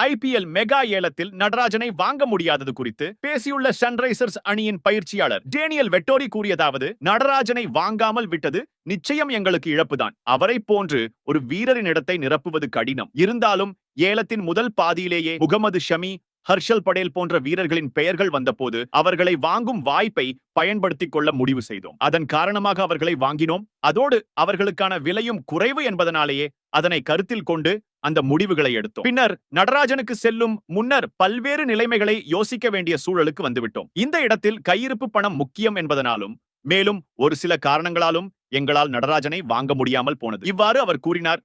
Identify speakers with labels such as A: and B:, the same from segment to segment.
A: IPL mega ஏலத்தில் நடராஜனை வாங்க முடியாதது குறித்து பேசியுள்ள சன்ரைசர்ஸ் அணியின் பயிற்சியாளர் டேனியல் வெட்டோரி கூறியதாவது நடராஜனை வாங்காமல் விட்டது நிச்சயம் எங்களுக்கு இழப்புதான். அவரை போன்று ஒரு வீரரின் இடத்தை நிரப்புவது கடினம். இருந்தாலும் ஏலத்தின் முதல் பாதியிலேயே முகமது ஷமி ஹர்ஷல் படேல் போன்ற வீரர்களின் பெயர்கள் வந்தபோது அவர்களை வாங்கும் வாய்ப்பை பயன்படுத்திக் கொள்ள முடிவு செய்தோம். அதன் காரணமாக அவர்களை வாங்கினோம். அதோடு அவர்களுக்கான விலையும் குறைவு என்பதனாலேயே அதனை கருத்தில் கொண்டு அந்த முடிவுகளை எடுத்தோம். பின்னர் நடராஜனுக்கு செல்லும் முன்னர் பல்வேறு நிலைமைகளை யோசிக்க வேண்டிய சூழலுக்கு வந்துவிட்டோம். இந்த இடத்தில் கையிருப்பு பணம் முக்கியம் என்பதனாலும் மேலும் ஒரு சில காரணங்களாலும் எங்களால் நடராஜனை வாங்க முடியாமல் போனது. இவ்வாறு அவர் கூறினார்.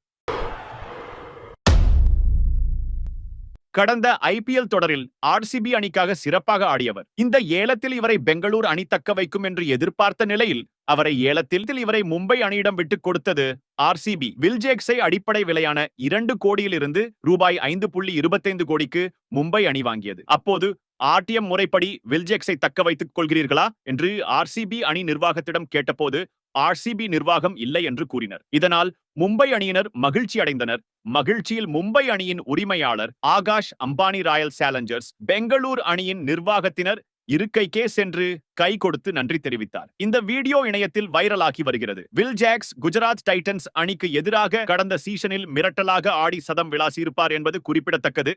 A: கடந்த ஐபிஎல் தொடரில் ஆர்சிபி அணிக்காக சிறப்பாக ஆடியவர். இந்த ஏலத்தில் இவரை பெங்களூர் அணி தக்க வைக்கும் என்று எதிர்பார்த்த நிலையில் அவரை ஏலத்தில் இவரை மும்பை அணியிடம் விட்டுக் கொடுத்தது ஆர்சிபி வில்ஜேக்ஸை அடிப்படை விலையான இரண்டு கோடியிலிருந்து ரூபாய் ஐந்து புள்ளி இருபத்தைந்து கோடிக்கு மும்பை அணி வாங்கியது. அப்போது ஆர்டிஎம் முறைப்படி வில்ஜேக்ஸை தக்க வைத்துக் கொள்கிறீர்களா? என்று ஆர்சிபி அணி நிர்வாகத்திடம் கேட்டபோது ஆர்சிபி நிர்வாகம் இல்லை என்று கூறினர். இதனால் மும்பை அணியினர் மகிழ்ச்சி அடைந்தனர். மகிழ்ச்சியில் மும்பை அணியின் உரிமையாளர் ஆகாஷ் அம்பானி ராயல் சேலஞ்சர்ஸ் பெங்களூர் அணியின் நிர்வாகத்தினர் இருக்கைக்கே சென்று கை கொடுத்து நன்றி தெரிவித்தார். இந்த வீடியோ இணையத்தில் வைரலாகி வருகிறது. வில் ஜாக்ஸ் குஜராத் டைட்டன்ஸ் அணிக்கு எதிராக கடந்த சீசனில் மிரட்டலாக ஆடி சதம் விளாசியிருப்பார் என்பது குறிப்பிடத்தக்கது.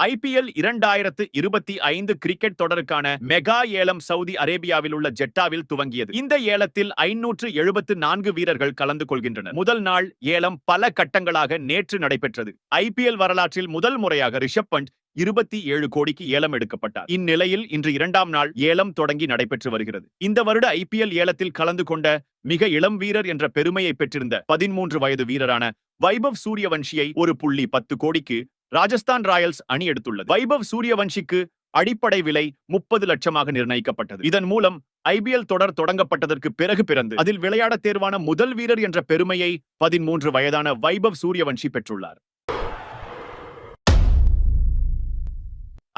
A: ஐபிஎல் இரண்டாயிரத்து இருபத்தி ஐந்து கிரிக்கெட் தொடருக்கான மெகா ஏலம் சவுதி அரேபியாவில் உள்ள ஜெட்டாவில் துவங்கியது. இந்த ஏலத்தில் ஐநூற்று எழுபத்து நான்கு வீரர்கள் கலந்து கொள்கின்றனர். முதல் நாள் ஏலம் பல கட்டங்களாக நேற்று நடைபெற்றது. ஐபிஎல் வரலாற்றில் முதல் முறையாக ரிஷப் பண்ட் இருபத்தி ஏழு கோடிக்கு ஏலம் எடுக்கப்பட்டார். இந்நிலையில் இன்று இரண்டாம் நாள் ஏலம் தொடங்கி நடைபெற்று வருகிறது. இந்த வருட ஐபிஎல் ஏலத்தில் கலந்து கொண்ட மிக இளம் வீரர் என்ற பெருமையை பெற்றிருந்த பதிமூன்று வயது வீரரான வைபவ் சூரியவன்ஷியை ஒரு புள்ளி பத்து கோடிக்கு ராஜஸ்தான் ராயல்ஸ் அணி எடுத்துள்ளது. வைபவ் சூரியவன்ஷிக்கு அடிப்படை விலை முப்பது லட்சமாக நிர்ணயிக்கப்பட்டது. இதன் மூலம் ஐபிஎல் தொடர் தொடங்கப்பட்டதற்கு பிறகு பிறந்து அதில் விளையாட தேர்வான முதல் வீரர் என்ற பெருமையை பதிமூன்று வயதான வைபவ் சூரியவன்ஷி பெற்றுள்ளார்.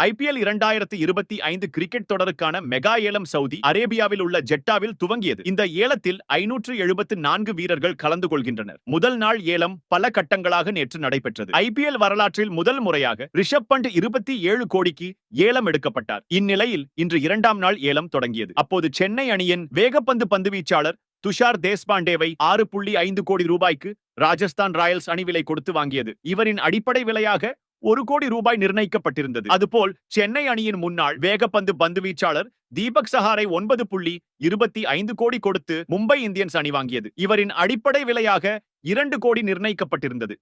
A: ஐபிஎல் இரண்டாயிரத்தி இருபத்தி ஐந்து கிரிக்கெட் தொடருக்கான மெகா ஏலம் சவுதி அரேபியாவில் உள்ள ஜெட்டாவில் துவங்கியது. இந்த ஏலத்தில் ஐநூற்று எழுபத்து நான்கு வீரர்கள் கலந்து கொள்கின்றனர். முதல் நாள் ஏலம் பல கட்டங்களாக நேற்று நடைபெற்றது. ஐபிஎல் வரலாற்றில் முதல் முறையாக ரிஷப் பண்ட் இருபத்தி ஏழு கோடிக்கு ஏலம் எடுக்கப்பட்டார். இந்நிலையில் இன்று இரண்டாம் நாள் ஏலம் தொடங்கியது. அப்போது சென்னை அணியின் வேகப்பந்து பந்து வீச்சாளர் துஷார் தேஸ்பாண்டேவை ஆறு புள்ளி ஐந்து கோடி ரூபாய்க்கு ராஜஸ்தான் ராயல்ஸ் அணி விலை கொடுத்து வாங்கியது. இவரின் அடிப்படை விலையாக ஒரு கோடி ரூபாய் நிர்ணயிக்கப்பட்டிருந்தது. அதுபோல் சென்னை அணியின் முன்னாள் வேகப்பந்து பந்து வீச்சாளர் தீபக் சஹாரை ஒன்பது புள்ளி இருபத்தி ஐந்து கோடி கொடுத்து மும்பை இந்தியன்ஸ் அணி வாங்கியது. இவரின் அடிப்படை விலையாக இரண்டு கோடி நிர்ணயிக்கப்பட்டிருந்தது.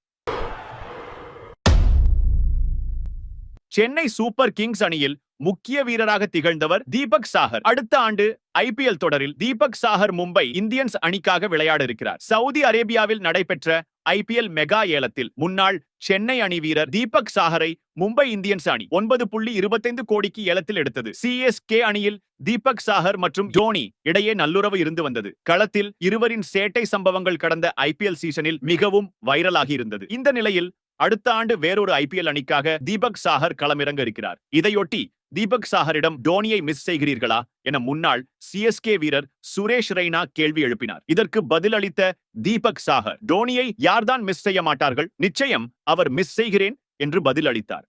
A: சென்னை சூப்பர் கிங்ஸ் அணியில் முக்கிய வீரராக திகழ்ந்தவர் தீபக் சாகர். அடுத்த ஆண்டு ஐபிஎல் தொடரில் தீபக் சாகர் மும்பை இந்தியன்ஸ் அணிக்காக விளையாட இருக்கிறார். சவுதி அரேபியாவில் நடைபெற்ற ஐபிஎல் மெகா ஏலத்தில் முன்னாள் சென்னை அணி வீரர் தீபக் சாகரை மும்பை இந்தியன்ஸ் அணி ஒன்பது புள்ளி இருபத்தைந்து கோடிக்கு ஏலத்தில் எடுத்தது. சிஎஸ்கே அணியில் தீபக் சாகர் மற்றும் ஜோனி இடையே நல்லுறவு இருந்து வந்தது. களத்தில் இருவரின் சேட்டை சம்பவங்கள் கடந்த ஐபிஎல் சீசனில் மிகவும் வைரலாகி இருந்தது. இந்த நிலையில் அடுத்த ஆண்டு வேறொரு ஐபிஎல் அணிக்காக தீபக் சாகர் களமிறங்க இருக்கிறார். இதையொட்டி தீபக் சாகரிடம் டோனியை மிஸ் செய்கிறீர்களா? என முன்னாள் சிஎஸ்கே வீரர் சுரேஷ் ரெய்னா கேள்வி எழுப்பினார். இதற்கு பதிலளித்த தீபக் சாகர் டோனியை யார்தான் மிஸ் செய்ய மாட்டார்கள்? நிச்சயம் அவர் மிஸ் செய்கிறேன் என்று பதிலளித்தார்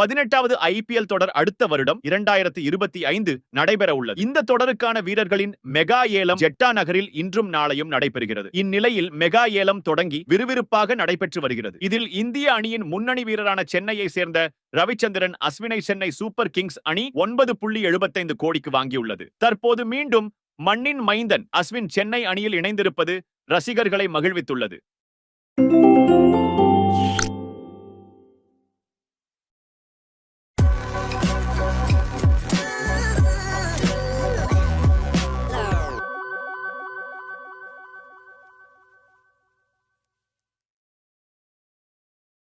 A: பதினெட்டாவது ஐபிஎல் தொடர் அடுத்த வருடம் இரண்டாயிரத்தி இருபத்தி ஐந்து நடைபெற உள்ளது. இந்த தொடருக்கான வீரர்களின் மெகா ஏலம் ஜெட்டா நகரில் இன்றும் நாளையும் நடைபெறுகிறது. இந்நிலையில் மெகா ஏலம் தொடங்கி விறுவிறுப்பாக நடைபெற்று வருகிறது. இதில் இந்திய அணியின் முன்னணி வீரரான சென்னையை சேர்ந்த ரவிச்சந்திரன் அஸ்வினை சென்னை சூப்பர் கிங்ஸ் அணி ஒன்பது புள்ளி எழுபத்தைந்து கோடிக்கு வாங்கியுள்ளது. தற்போது மீண்டும் மண்ணின் மைந்தன் அஸ்வின் சென்னை அணியில் இணைந்திருப்பது ரசிகர்களை மகிழ்வித்துள்ளது.